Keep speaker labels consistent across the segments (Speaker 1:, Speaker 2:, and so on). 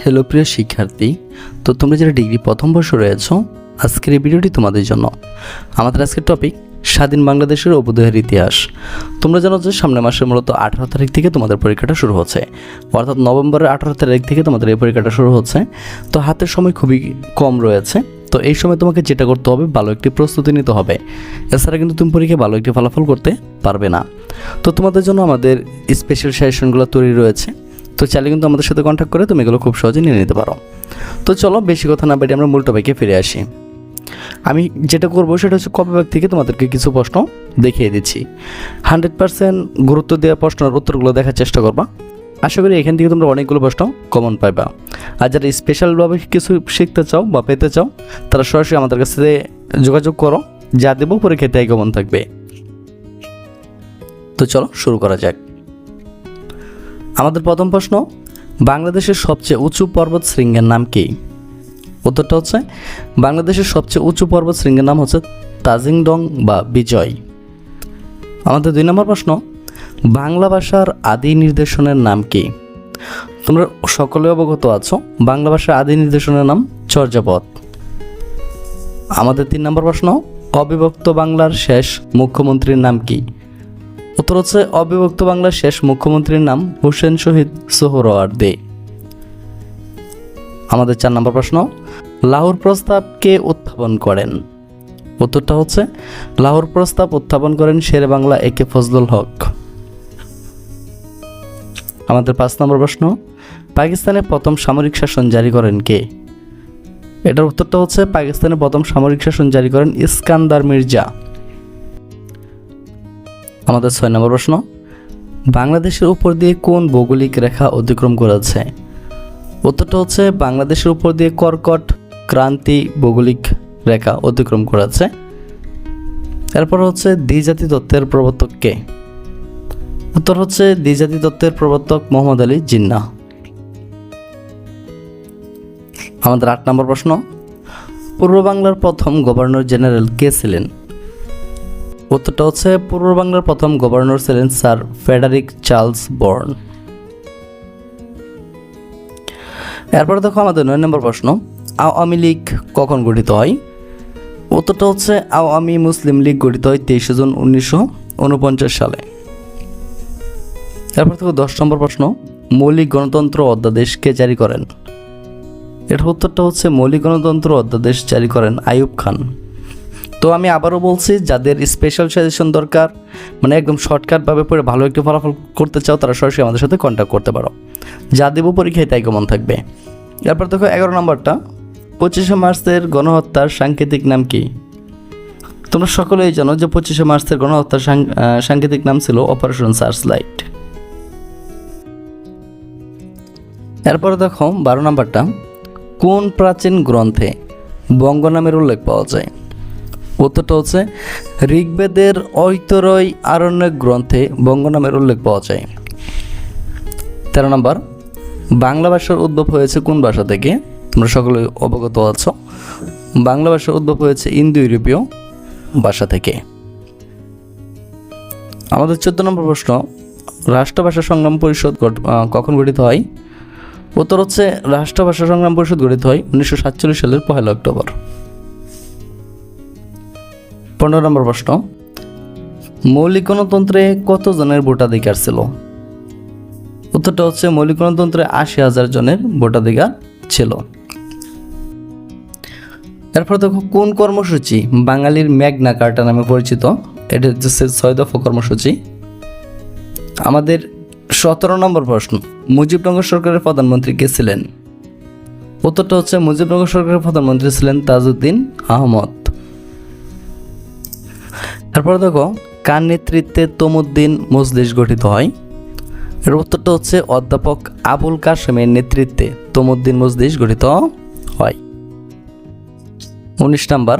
Speaker 1: Hello প্রিয় শিক্ষার্থী, তো তোমরা যারা ডিগ্রি প্রথম বর্ষ রয়েছো, আজকের এই ভিডিওটি তোমাদের জন্য। আমাদের আজকের টপিক স্বাধীন বাংলাদেশের অবুদয়ের ইতিহাস। তোমরা জানো যে সামনের মাসের মূলত আঠারো তারিখ থেকে তোমাদের পরীক্ষাটা শুরু হচ্ছে। অর্থাৎ নভেম্বরের আঠারো তারিখ থেকে তোমাদের এই পরীক্ষাটা শুরু হচ্ছে। তো হাতের সময় খুবই কম রয়েছে। তো এই সময় তোমাকে যেটা করতে হবে, ভালো একটি প্রস্তুতি নিতে হবে। এছাড়া কিন্তু তুমি পরীক্ষায় ভালো একটি ফলাফল করতে পারবে না। তো তোমাদের জন্য আমাদের স্পেশাল সেশনগুলো তৈরি রয়েছে। তো চাইলে কিন্তু আমাদের সাথে কন্ট্যাক্ট করে তুমি এগুলো খুব সহজে নিয়ে নিতে পারো। তো চলো, বেশি কথা না বেরিয়ে আমরা মূল টপিকে ফিরে আসি। আমি যেটা করব সেটা হচ্ছে কপিব্যাগ থেকে তোমাদেরকে কিছু প্রশ্ন দেখিয়ে দিচ্ছি। হান্ড্রেড পার্সেন্ট গুরুত্ব দেওয়া প্রশ্নের উত্তরগুলো দেখার চেষ্টা করবা। আশা করি এখান থেকে তোমরা অনেকগুলো প্রশ্ন কমন পাইবা। আর যারা স্পেশালভাবে কিছু শিখতে চাও বা পেতে চাও, তারা সরাসরি আমাদের কাছে যোগাযোগ করো। যা দেবো, পরীক্ষায় তাই কমন থাকবে। তো চলো, শুরু করা যাক। আমাদের প্রথম প্রশ্ন, বাংলাদেশের সবচেয়ে উঁচু পর্বত শৃঙ্গের নাম কি? উত্তরটা হচ্ছে, বাংলাদেশের সবচেয়ে উঁচু পর্বত শৃঙ্গের নাম হচ্ছে তাজিংডং বা বিজয়। আমাদের দুই নম্বর প্রশ্ন, বাংলা ভাষার আদি নির্দেশনের নাম কি? তোমরা সকলে অবগত আছো, বাংলা ভাষার আদি নির্দেশনের নাম চর্যাপদ। আমাদের তিন নম্বর প্রশ্ন, অবিভক্ত বাংলার শেষ মুখ্যমন্ত্রীর নাম কি? উত্তর হচ্ছে অবিভক্ত বাংলার শেষ মুখ্যমন্ত্রীর নাম হোসেন শহীদ সোহরওয়ার্দে। আমাদের চার নম্বর প্রশ্ন, লাহোর প্রস্তাব কে উত্থাপন করেন। উত্তরটা হচ্ছে, লাহোর প্রস্তাব উত্থাপন করেন শেরে বাংলা এ কে ফজলুল হক। আমাদের পাঁচ নম্বর প্রশ্ন, পাকিস্তানে প্রথম সামরিক শাসন জারি করেন কে? এটার উত্তরটা হচ্ছে, পাকিস্তানে প্রথম সামরিক শাসন জারি করেন ইস্কান্দার মির্জা। আমাদের ছয় নম্বর প্রশ্ন, বাংলাদেশের উপর দিয়ে কোন ভৌগোলিক রেখা অতিক্রম করেছে? উত্তরটা হচ্ছে বাংলাদেশের উপর দিয়ে কর্কট ক্রান্তি ভৌগোলিক রেখা অতিক্রম করেছে। এরপর হচ্ছে দ্বিজাতি তত্ত্বের প্রবর্তক কে? উত্তর হচ্ছে দ্বিজাতি তত্ত্বের প্রবর্তক মোহাম্মদ আলী জিন্না আমাদের আট নম্বর প্রশ্ন, পূর্ব বাংলার প্রথম গভর্নর জেনারেল কে ছিলেন? উত্তরটা হচ্ছে পূর্ব বাংলার প্রথম গভর্নর ছিলেন স্যার ফেডারিক চার্লস বর্ন। এরপরে দেখো আমাদের নয় নম্বর প্রশ্ন, আওয়ামী লীগ কখন গঠিত হয়? উত্তরটা হচ্ছে আওয়ামী মুসলিম লীগ গঠিত হয় তেইশে জুন উনিশশো উনপঞ্চাশ সালে। এরপর থেকে দশ নম্বর প্রশ্ন, মৌলিক গণতন্ত্র অধ্যাদেশ কে জারি করেন? এটার উত্তরটা হচ্ছে মৌলিক গণতন্ত্র অধ্যাদেশ জারি করেন আইয়ুব খান। তো আমি আবারও বলছি, যাদের স্পেশাল সাজেশন দরকার মানে একদম শর্টকাটভাবে পড়ে ভালো একটি ফলাফল করতে চাও, তারা সরাসরি আমাদের সাথে কন্ট্যাক্ট করতে পারো। যা দেবো পরীক্ষায় তাই কেমন থাকবে। এরপর দেখো এগারো নম্বরটা, পঁচিশে মার্চের গণহত্যার সাংকেতিক নাম কি? তোমরা সকলেই জানো যে পঁচিশে মার্চের গণহত্যার সাংকেতিক নাম ছিল অপারেশন সার্চ লাইট এরপরে দেখো বারো নম্বরটা, কোন প্রাচীন গ্রন্থে বঙ্গ নামের উল্লেখ পাওয়া যায়? উত্তরটা হচ্ছে, ঋগ্বেদের ঐতরয় আরণ্যক গ্রন্থে বঙ্গ নামের উল্লেখ পাওয়া যায়। তেরো নম্বর, বাংলা ভাষার উদ্ভব হয়েছে কোন ভাষা থেকে? তোমরা সকলে অবগত আছো। বাংলা ভাষার উদ্ভব হয়েছে ইন্দো ইউরোপীয় ভাষা থেকে। আমাদের চোদ্দ নম্বর প্রশ্ন, রাষ্ট্রভাষা সংগ্রাম পরিষদ কখন গঠিত হয়? উত্তর হচ্ছে, রাষ্ট্রভাষা সংগ্রাম পরিষদ গঠিত হয় উনিশশো সাতচল্লিশ সালের পহেলা অক্টোবর। পনেরো নম্বর প্রশ্ন মৌলিক গণতন্ত্রে কতজনের ভোটাধিকার ছিল? উত্তরটা হচ্ছে মৌলিক গণতন্ত্রে আশি হাজার জনের ভোটাধিকার ছিল। এরপর দেখো, কোন কর্মসূচি বাঙালির ম্যাগনা কার্টা নামে পরিচিত? এটা হচ্ছে ছয় দফা কর্মসূচি। আমাদের সতেরো নম্বর প্রশ্ন, মুজিবনগর সরকারের প্রধানমন্ত্রী কে ছিলেন? উত্তরটা হচ্ছে মুজিবনগর সরকারের প্রধানমন্ত্রী ছিলেন তাজউদ্দিন আহমদ। তারপর দেখো, কার নেতৃত্বে তমুদ্দিন মজলিস গঠিত হয়? এর উত্তরটা হচ্ছে অধ্যাপক আবুল কাসেমের নেতৃত্বে তমুদ্দিন মজলিস গঠিত হয়। উনিশ নাম্বার,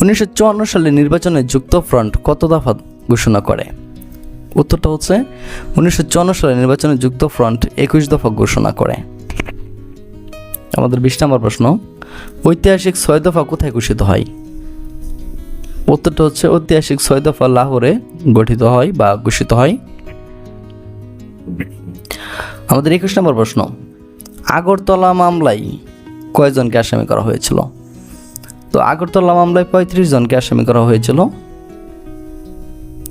Speaker 1: উনিশশো চুয়ান্ন সালে নির্বাচনে যুক্ত ফ্রন্ট কত দফা ঘোষণা করে? উত্তরটা হচ্ছে, উনিশশো চুয়ান্ন সালে নির্বাচনে যুক্ত ফ্রন্ট একুশ দফা ঘোষণা করে। আমাদের বিশ নম্বর প্রশ্ন, ঐতিহাসিক ছয় দফা কোথায় ঘোষিত হয়? উত্তরটা হচ্ছে ঐতিহাসিক ছয় দফা লাহোরে গঠিত হয় বা ঘোষিত হয়। আমাদের একুশ নম্বর প্রশ্ন। আগরতলা মামলায় কয়জনকে আসামি করা হয়েছিল? তো আগরতলা মামলায় পঁয়ত্রিশ জনকে আসামি করা হয়েছিল।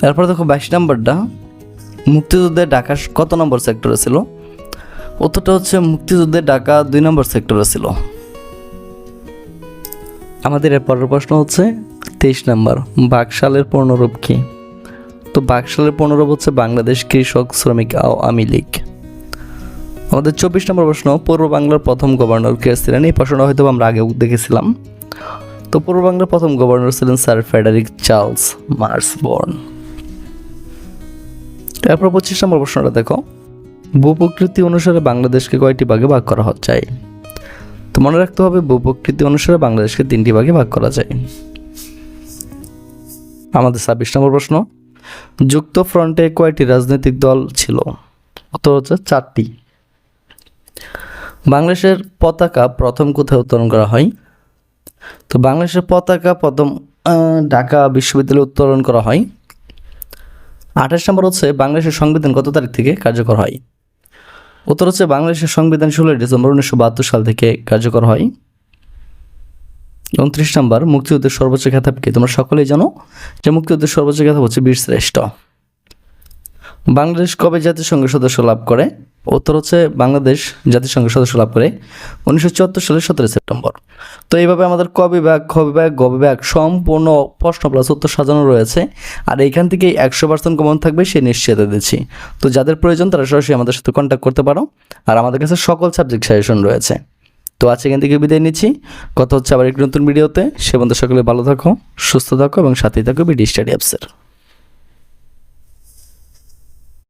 Speaker 1: এরপর দেখো বাইশ নম্বরটা। মুক্তিযুদ্ধের ঢাকা কত নম্বর সেক্টরে ছিল? উত্তরটা হচ্ছে মুক্তিযুদ্ধের ঢাকা দুই নম্বর সেক্টরে ছিল। আমাদের এর পরের প্রশ্ন হচ্ছে তেইশ নম্বর, বাকশালের পূর্ণরূপ কি? তো বাকশালের পূর্ণরূপ হচ্ছে বাংলাদেশ কৃষক শ্রমিক আওয়ামী লীগ। আমাদের চব্বিশ নম্বর প্রশ্ন, পূর্ব বাংলার প্রথম গভর্নর কে ছিলেন? এই প্রশ্নটা হয়তো আমরা আগেও দেখেছিলাম। তো পূর্ব বাংলার প্রথম গভর্নর ছিলেন স্যার ফেডারিক চার্লস মার্সবর্ন। এরপর পঁচিশ নম্বর প্রশ্নটা দেখো। ভূপ্রকৃতি অনুসারে বাংলাদেশকে কয়টি ভাগে ভাগ করা হচ্ছে তো মনে রাখতে হবে, ভূপ্রকৃতি অনুসারে বাংলাদেশকে তিনটি ভাগে ভাগ করা যায়। আমাদের ছাব্বিশ নম্বর প্রশ্ন, যুক্ত ফ্রন্টে কয়টি রাজনৈতিক দল ছিল? উত্তর হচ্ছে চারটি। বাংলাদেশের পতাকা প্রথম কোথায় উত্তোলন করা হয়? তো বাংলাদেশের পতাকা প্রথম ঢাকা বিশ্ববিদ্যালয়ে উত্তোলন করা হয়। আঠাশ নম্বর হচ্ছে বাংলাদেশের সংবিধান কত তারিখ থেকে কার্যকর হয়? উত্তর হচ্ছে বাংলাদেশের সংবিধান ষোলোই ডিসেম্বর উনিশশো বাহাত্তর সাল থেকে কার্যকর হয়। উনত্রিশ নম্বর, মুক্তিযুদ্ধের সর্বোচ্চ খেতাব কি? তোমরা সকলেই জানো যে মুক্তিযুদ্ধের সর্বোচ্চ খেতাব হচ্ছে বীর শ্রেষ্ঠ। বাংলাদেশ কবে জাতিসংঘের সদস্য লাভ করে? উত্তর হচ্ছে বাংলাদেশ জাতিসংঘের সদস্য লাভ করে উনিশশো চুয়াত্তর সালের সতেরো সেপ্টেম্বর। তো এইভাবে আমাদের ক বিভাগ, খ বিভাগ, গ বিভাগ সম্পূর্ণ প্রশ্ন প্লাস উত্তর সাজানো রয়েছে। আর এইখান থেকেই একশো পার্সেন্ট কমন থাকবে সে নিশ্চিত দিচ্ছি। তো যাদের প্রয়োজন তারা সরাসরি আমাদের সাথে কন্ট্যাক্ট করতে পারো। আর আমাদের কাছে সকল সাবজেক্ট সাজেশন রয়েছে। তো আজ এখান থেকে বিদায় নিচ্ছি। কথা হচ্ছে আবার একটি নতুন ভিডিওতে। সে বন্ধু সকলে ভালো থাকো, সুস্থ থাকো এবং সাথেই থাকো বিডি স্টাডি অ্যাপসের।